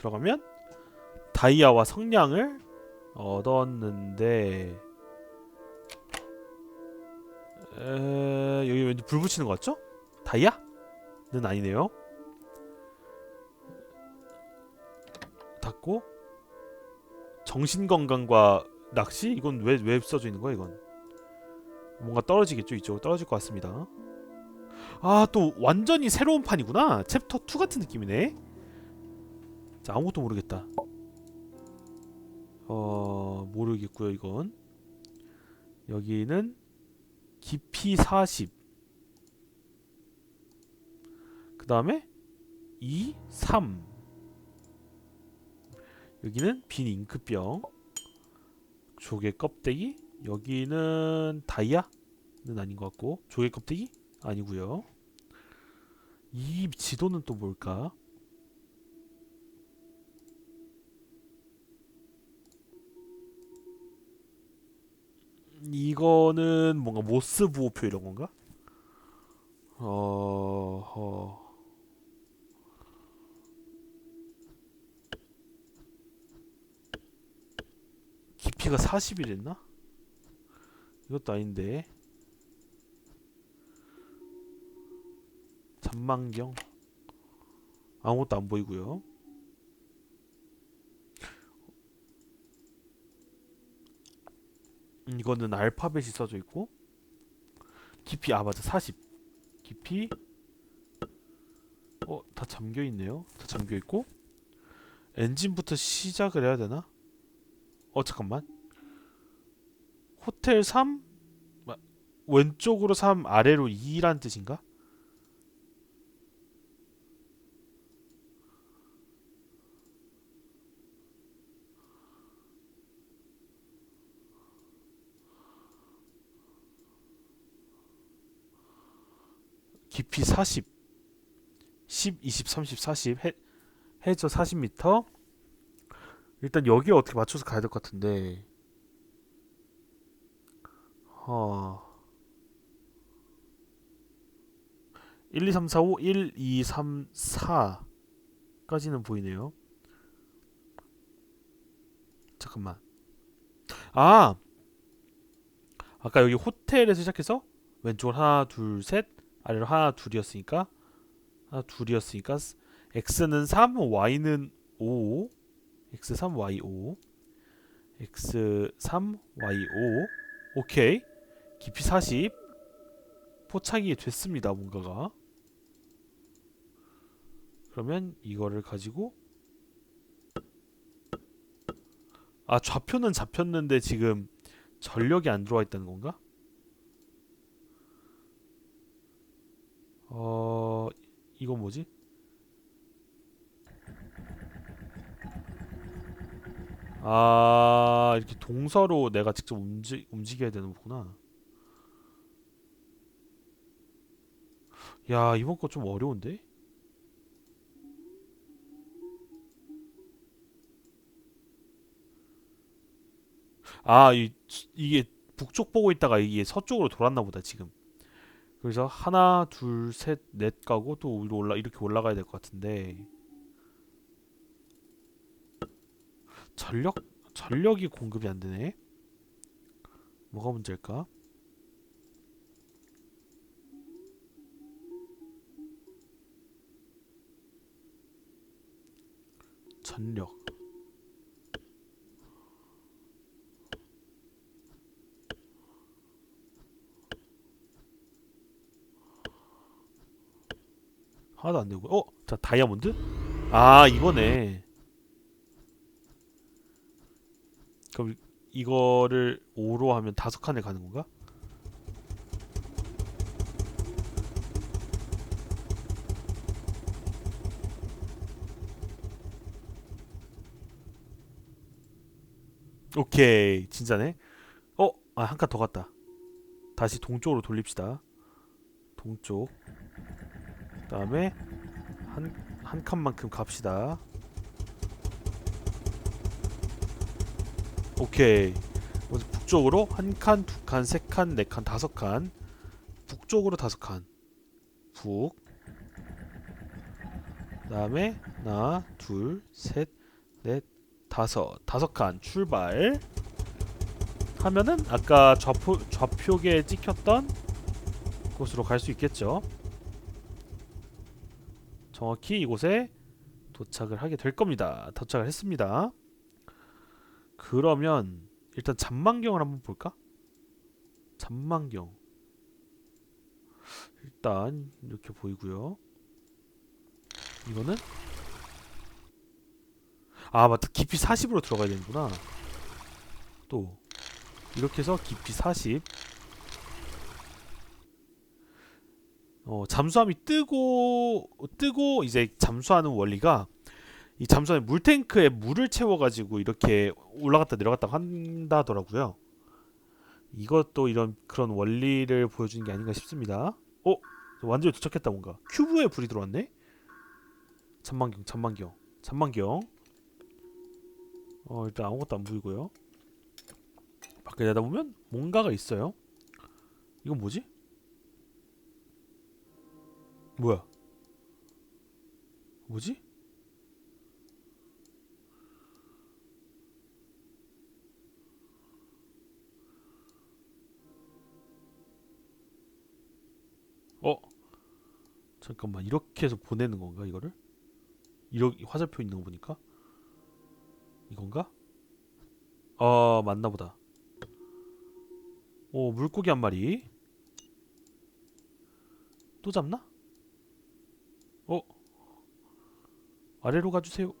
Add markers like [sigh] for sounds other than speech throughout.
들어가면 다이아와 성냥을 얻었는데 에... 여기 왠지 불 붙이는 것 같죠? 다이아?는 아니네요. 닫고 정신 건강과 낚시? 이건 왜 왜 써져 있는 거야 이건? 뭔가 떨어지겠죠 이쪽으로 떨어질 것 같습니다. 아 또 완전히 새로운 판이구나. 챕터 2 같은 느낌이네. 자 아무것도 모르겠다. 어 모르겠고요 이건. 여기는 깊이 40. 그 다음에 2, 3. 여기는 빈 잉크병. 조개 껍데기. 여기는 다이아는 아닌 것 같고 조개 껍데기 아니고요. 이 지도는 또 뭘까? 이거는 뭔가 모스 부호표 이런 건가? 어, 어. 깊이가 40이랬나? 이것도 아닌데. 잔망경 아무것도 안 보이고요. 음, 이거는 알파벳이 써져 있고 깊이 아 맞아 40 깊이 어 다 잠겨 있네요. 다 잠겨 있고 엔진부터 시작을 해야 되나? 어 잠깐만 호텔 3 마- 왼쪽으로 3 아래로 2란 뜻인가? 깊이 40 10, 20, 30, 40 해, 해저 40m 일단 여기에 어떻게 맞춰서 가야 될 것 같은데. 어 1, 2, 3, 4, 5 1, 2, 3, 4까지는 보이네요. 잠깐만. 아! 아까 여기 호텔에서 시작해서 왼쪽으로 하나 둘 셋 아래로 하나 둘이었으니까 하나 둘이었으니까 x는 3 y는 5 x 3 y 5 x 3 y 5 오케이. 깊이 40 포착이 됐습니다 뭔가가. 그러면 이거를 가지고 아 좌표는 잡혔는데 지금 전력이 안 들어와 있다는 건가? 어 이거 뭐지? 아 이렇게 동서로 내가 직접 움직 움직여야 되는 거구나. 야 이번 거 좀 어려운데? 아 이, 이게 북쪽 보고 있다가 이게 서쪽으로 돌았나 보다 지금. 그래서 하나 둘 셋 넷 가고 또 위로 올라 이렇게 올라가야 될 것 같은데 전력 전력이 공급이 안 되네. 뭐가 문제일까? 전력 하나도 안 되고 어? 자 다이아몬드? 아 이거네 그럼 이거를 5로 하면 다섯 칸에 가는 건가? 오케이 진짜네 어? 아 한 칸 더 갔다 다시 동쪽으로 돌립시다 동쪽 그 다음에 한, 한 칸만큼 갑시다. 오케이. 먼저 북쪽으로 한 칸, 두 칸, 세 칸, 네 칸, 다섯 칸. 북쪽으로 다섯 칸. 북. 그다음에 하나, 둘, 셋, 넷, 다섯, 다섯 칸. 출발. 하면은 아까 좌표 좌표계에 찍혔던 곳으로 갈 수 있겠죠. 정확히 이곳에 도착을 하게 될 겁니다. 도착을 했습니다. 그러면 일단 잔망경을 한번 볼까? 잔망경. 일단 이렇게 보이고요. 이거는 아 맞다 깊이 40으로 들어가야 되는구나. 또 이렇게 해서 깊이 40. 어 잠수함이 뜨고 뜨고 이제 잠수하는 원리가 이 잠수함에 물탱크에 물을 채워가지고 이렇게 올라갔다 내려갔다 한다더라고요. 이것도 이런 그런 원리를 보여주는 게 아닌가 싶습니다. 어? 완전히 도착했다 뭔가. 큐브에 불이 들어왔네. 잠만경, 잠만경, 잠만경. 어 일단 아무것도 안 보이고요. 밖에 내다보면 뭔가가 있어요. 이건 뭐지? 뭐야? 뭐지? 어? 잠깐만 이렇게 해서 보내는 건가 이거를? 이렇게 화살표 있는 거 보니까 이건가? 어 맞나 보다. 오 물고기 한 마리. 또 잡나? 어? 아래로 가주세요.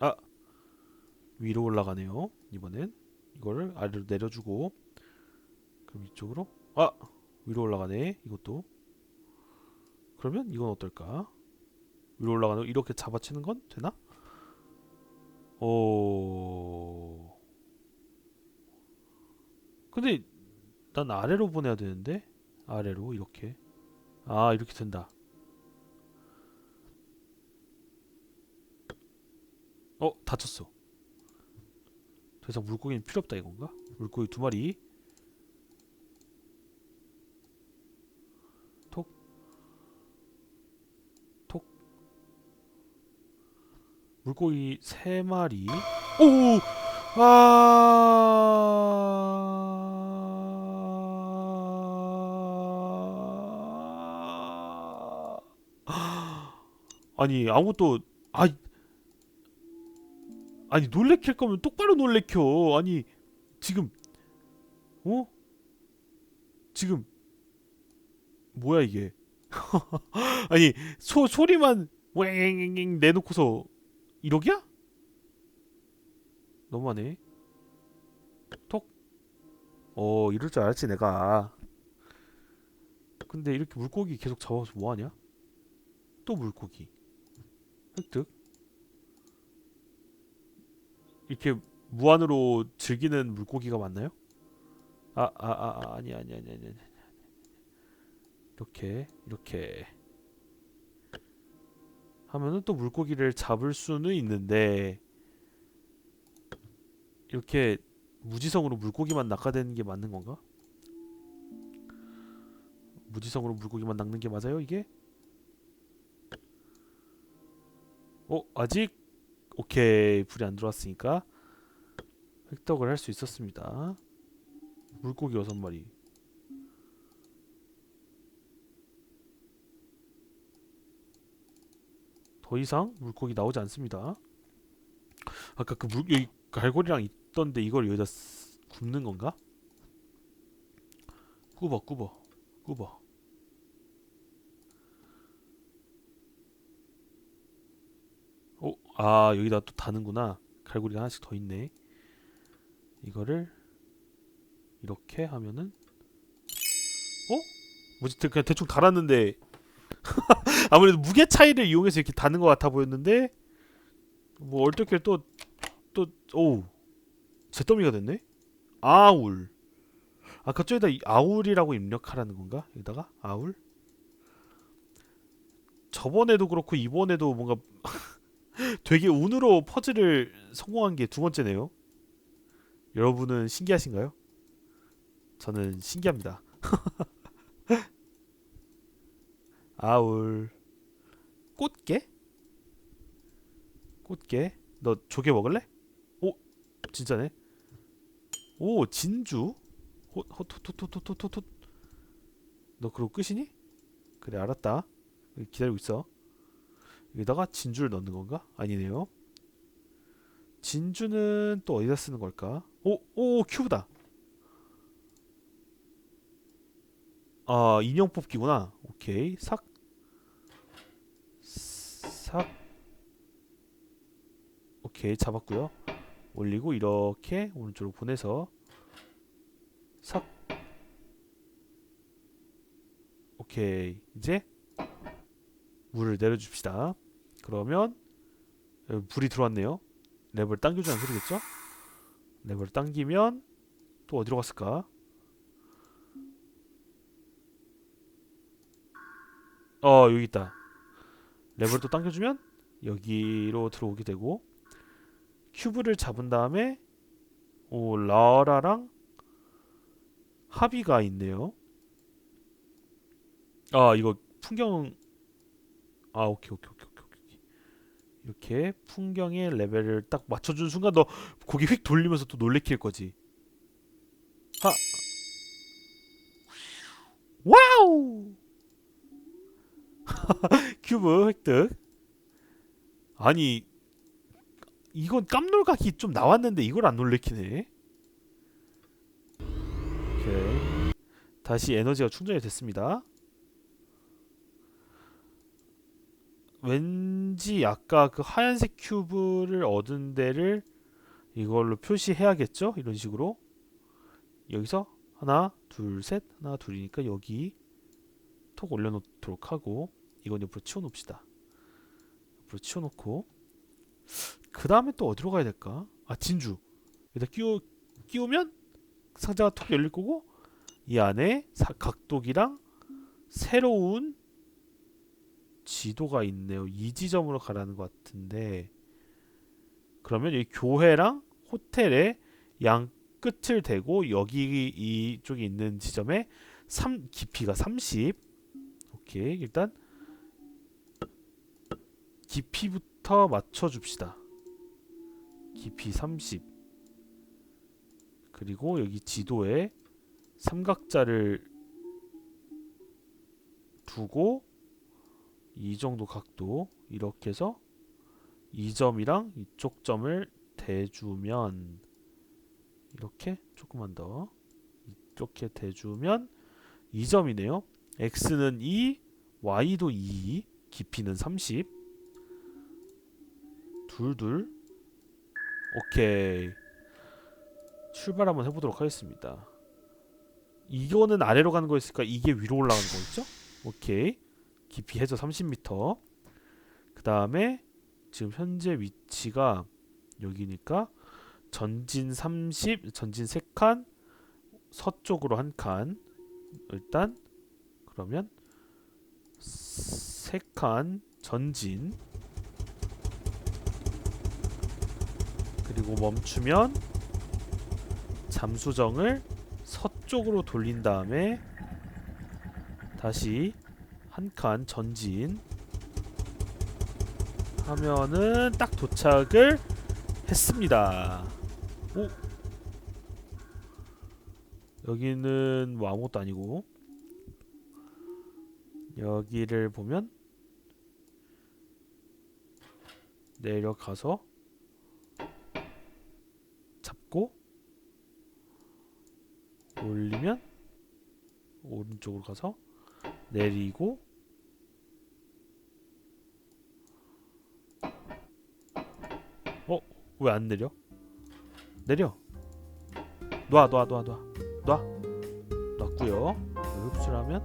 아 위로 올라가네요. 이번엔 이거를 아래로 내려주고 그럼 이쪽으로? 아 위로 올라가네 이것도. 그러면 이건 어떨까? 위로 올라가는 거 이렇게 잡아치는 건 되나? 오. 근데 난 아래로 보내야 되는데? 아래로 이렇게. 아 이렇게 된다 어 다쳤어 더 이상 물고기는 필요 없다 이건가 물고기 두 마리 물고기 세 마리. 오! 아! [gasps] 아니 아무것도 아 아니 놀래킬 거면 똑바로 놀래켜. 아니 지금 어? 지금 뭐야 이게? [laughs] 아니 소 소리만 왱 내놓고서 1억이야? 너무하네. 톡. 어, 이럴 줄 알았지 내가. 근데 이렇게 물고기 계속 잡아서 뭐하냐? 또 물고기. 획득. 이렇게 무한으로 즐기는 물고기가 맞나요? 아, 아, 아, 아 아니, 아니, 아니, 아니, 아니. 이렇게, 이렇게. 하면은 또 물고기를 잡을 수는 있는데 이렇게 무지성으로 물고기만 낚아대는 게 맞는 건가? 무지성으로 물고기만 낚는 게 맞아요 이게? 어 아직 오케이 불이 안 들어왔으니까 획득을 할 수 있었습니다 물고기 여섯 마리 더 이상 물고기 나오지 않습니다. 아까 그 물, 여기 갈고리랑 있던데 이걸 여기다 쓰, 굽는 건가? 굽어 굽어 굽어 오, 아 여기다 또 다는구나. 갈고리가 하나씩 더 있네. 이거를 이렇게 하면은 어? 뭐지? 그냥 대충 달았는데. [laughs] 아무래도 무게 차이를 이용해서 이렇게 다는 것 같아 보였는데 뭐 얼떨결 또또오 잿더미가 됐네? 아울. 저기다 이 아울이라고 입력하라는 건가? 여기다가? 아울? 저번에도 그렇고 이번에도 뭔가 되게 운으로 퍼즐을 성공한 게 두 번째네요 여러분은 신기하신가요? 저는 신기합니다 [laughs] 아울 꽃게? 꽃게? 너 조개 먹을래? 오 진짜네. 오 진주. 호호토토토토토토. 너 그러고 끝이니? 그래 알았다. 기다리고 있어. 여기다가 진주를 넣는 건가? 아니네요. 진주는 또 어디다 쓰는 걸까? 오, 오, 큐브다. 아, 인형 뽑기구나. 오케이. 삭. 삭. 오케이, 잡았고요. 올리고 이렇게 오른쪽으로 보내서 삭. 오케이. 이제 물을 내려줍시다. 그러면 여기 불이 들어왔네요. 랩을 당겨주는 소리겠죠? 랩을 당기면 또 어디로 갔을까? 어 여기 있다. 랩을 또 당겨주면 여기로 들어오게 되고 큐브를 잡은 다음에 오 라라랑 합의가 있네요. 아 이거 풍경 아 오케이 오케이 오케이 오케이 오케이 이렇게 풍경의 레벨을 딱 맞춰준 순간 너 고개 휙 돌리면서 또 놀래킬 거지. 하. 와우! [laughs] 큐브 획득. 아니 이건 깜놀각이 좀 나왔는데 이걸 안 놀래키네. 오케이. 다시 에너지가 충전이 됐습니다 왠지 아까 그 하얀색 큐브를 얻은 데를 이걸로 표시해야겠죠? 이런 식으로 여기서 하나 둘 셋 하나 둘이니까 여기 톡 올려놓도록 하고 이건 옆으로 치워놓읍시다 옆으로 치워놓고 그 다음에 또 어디로 가야 될까? 아 진주 여기다 끼우, 끼우면 상자가 톡 열릴 거고 이 안에 사, 각도기랑 새로운 지도가 있네요. 이 지점으로 가라는 것 같은데 그러면 이 교회랑 호텔의 양 끝을 대고 여기 이쪽에 있는 지점에 3 깊이가 30 오케이 일단 깊이부터 맞춰줍시다. 깊이 30 그리고 여기 지도에 삼각자를 두고 이 정도 각도 이렇게 해서 이 점이랑 이쪽 점을 대주면 이렇게 조금만 더 이렇게 대주면 이 점이네요. x는 2, y도 2, 깊이는 30. 둘둘. 오케이. 출발 한번 해보도록 하겠습니다. 이거는 아래로 가는 거였으니까 이게 위로 올라가는 거겠죠? 오케이. 깊이 해저 30m. 그 다음에 지금 현재 위치가 여기니까 전진 30, 전진 3칸, 서쪽으로 한 칸. 일단 그러면 3칸 전진 그리고 멈추면 잠수정을 서쪽으로 돌린 다음에 다시 한 칸 전진. 하면은 딱 도착을 했습니다. 오. 여기는 뭐 아무것도 아니고. 여기를 보면 내려가서 잡고 올리면 오른쪽으로 가서 내리고 어? 왜 안 내려? 내려 놔 놔 놔 놔 놔 놨고요 흡수하면